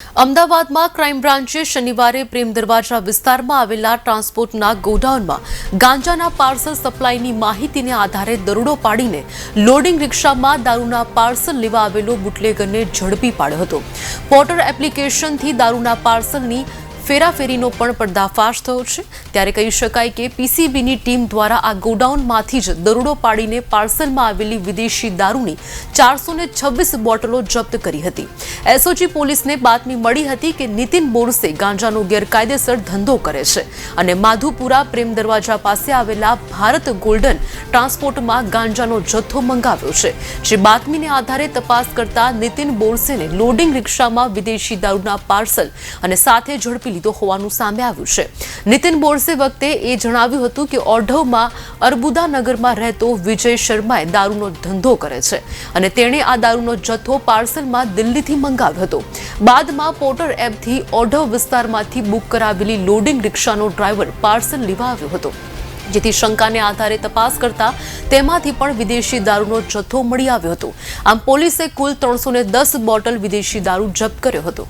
અમદાવાદમાં ક્રાઇમ બ્રાન્ચે શનિવારે પ્રેમ દરવાજા વિસ્તારમાં આવેલા ટ્રાન્સપોર્ટના ગોડાઉનમાં ગાંજાના પાર્સલ સપ્લાયની માહિતીને આધારે દરોડો પાડીને લોડિંગ રિક્ષામાં દારૂના પાર્સલ લેવા આવેલો બુટલેગરને ઝડપી પાડ્યો હતો. પોર્ટર એપ્લિકેશનથી દારૂના પાર્સલની ફેરાફેરીનો પણ પર્દાફાશ થયો છે. ત્યારે કહી શકાય કે પીસીબીની ટીમ દ્વારા આ ગોડાઉનમાંથી જ દરોડો પાડીને પાર્સલમાં આવેલી વિદેશી દારૂની ચારસો ને છવ્વીસ બોટલો જપ્ત કરી હતી. એસઓજી પોલીસને બાતમી મળી હતી કે નીતિન બોરસે ગાંજાનો ગેરકાયદેસર ધંધો કરે છે અને માધુપુરા પ્રેમ દરવાજા પાસે આવેલા ભારત ગોલ્ડન ટ્રાન્સપોર્ટમાં ગાંજાનો જથ્થો મંગાવ્યો છે. જે બાતમીને આધારે તપાસ કરતા નીતિન બોરસેને લોડિંગ રિક્ષામાં વિદેશી દારૂના પાર્સલ અને સાથે ઝડપી લીધો હોવાનું સામે આવ્યું છે. નીતિન બોરસે વખતે એ જણાવ્યું હતું કે ઓઢવમાં અર્બુદાનગરમાં રહેતો વિજય શર્માએ દારૂનો ધંધો કરે છે અને તેણે આ દારૂનો જથ્થો પાર્સલમાં દિલ્હીથી મંગાવ્યો હતો. બાદમાં પોર્ટર એપથી ઓઢવ વિસ્તારમાંથી બુક કરાવેલી લોડિંગ રિક્ષાનો ડ્રાઈવર પાર્સલ લેવા આવ્યો હતો. જેથી શંકાને આધારે તપાસ કરતા તેમાંથી પણ વિદેશી દારૂનો જથ્થો મળી આવ્યો હતો. આમ પોલીસે કુલ ત્રણસો દસ બોટલ વિદેશી દારૂ જપ્ત કર્યો હતો.